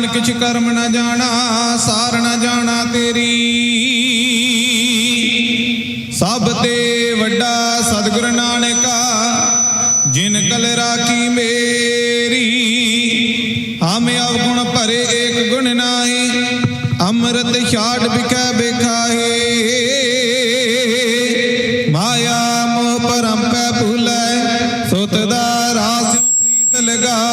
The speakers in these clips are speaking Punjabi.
ਜਾਨ ਕਿਛ ਕਰਮ ਨਾ ਜਾਣਾ, ਸਾਰ ਨਾ ਜਾਣਾ ਤੇਰੀ। ਸਭ ਤੇ ਵੱਡਾ ਸਤਿਗੁਰ ਨਾਨਕਾ ਜਿਨ ਕਲ ਰਾਖੀ ਮੇਰੀ। ਹਮੇ ਅਵਗੁਣ ਭਰੇ ਏਕ ਗੁਣ ਨਾਹੀ, ਅੰਮ੍ਰਿਤ ਛਾਟ ਵਿਖੇ ਬੇਖਾਹੇ ਮਾਇਆ ਮੋਹ ਪਰਮ ਪੈ ਭੁਲੇ, ਸੁਤ ਰਾਸ ਲਗਾ।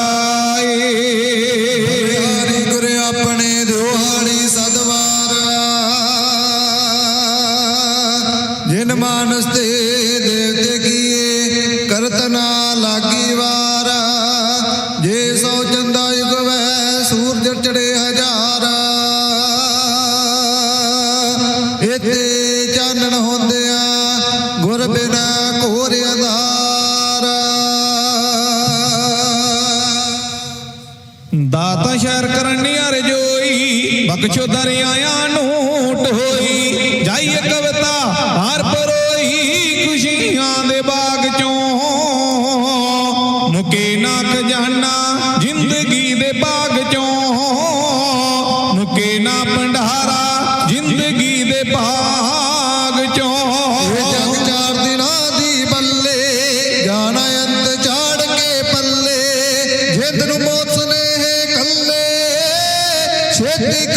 ਚਾਨਣ ਹੁੰਦਿਆਂ ਗੁਰ ਬਿਨਾ ਘੋਰ ਅਧਾਰ। ਦਾਤਾ ਸ਼ਹਿਰ ਕਰਨੀ ਅਰਜੋਈ ਬਖਸ਼ੋ ਦਰਿਆਆਂ ਨੂੰ ਜਾਈਏ ਕਵਤਾ ਹਰ ਪਰੋਈ, ਖੁਸ਼ੀਆਂ ਦੇ ਬਾਗ ਚੋਂ। ਮੁਕੇ ਨਾ ਖਜ਼ਾਨਾ ਜ਼ਿੰਦਗੀ ਦੇ ਬਾਗ ਚੋਂ। ਮੁਕੇ ਨਾ ਭੰਡਾਰਾ suerte y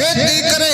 ਛੇਤੀ ਕਰੇ।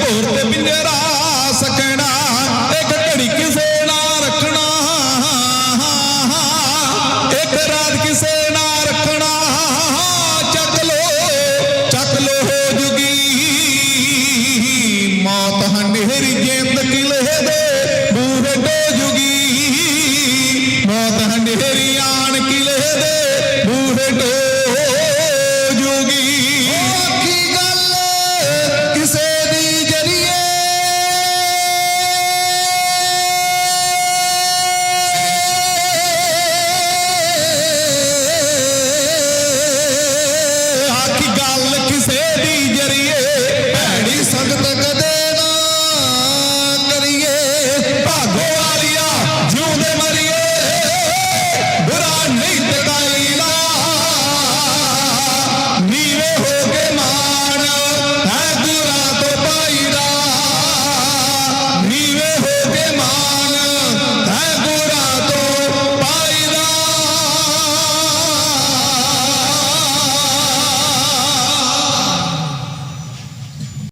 করতে বিলেরা সকে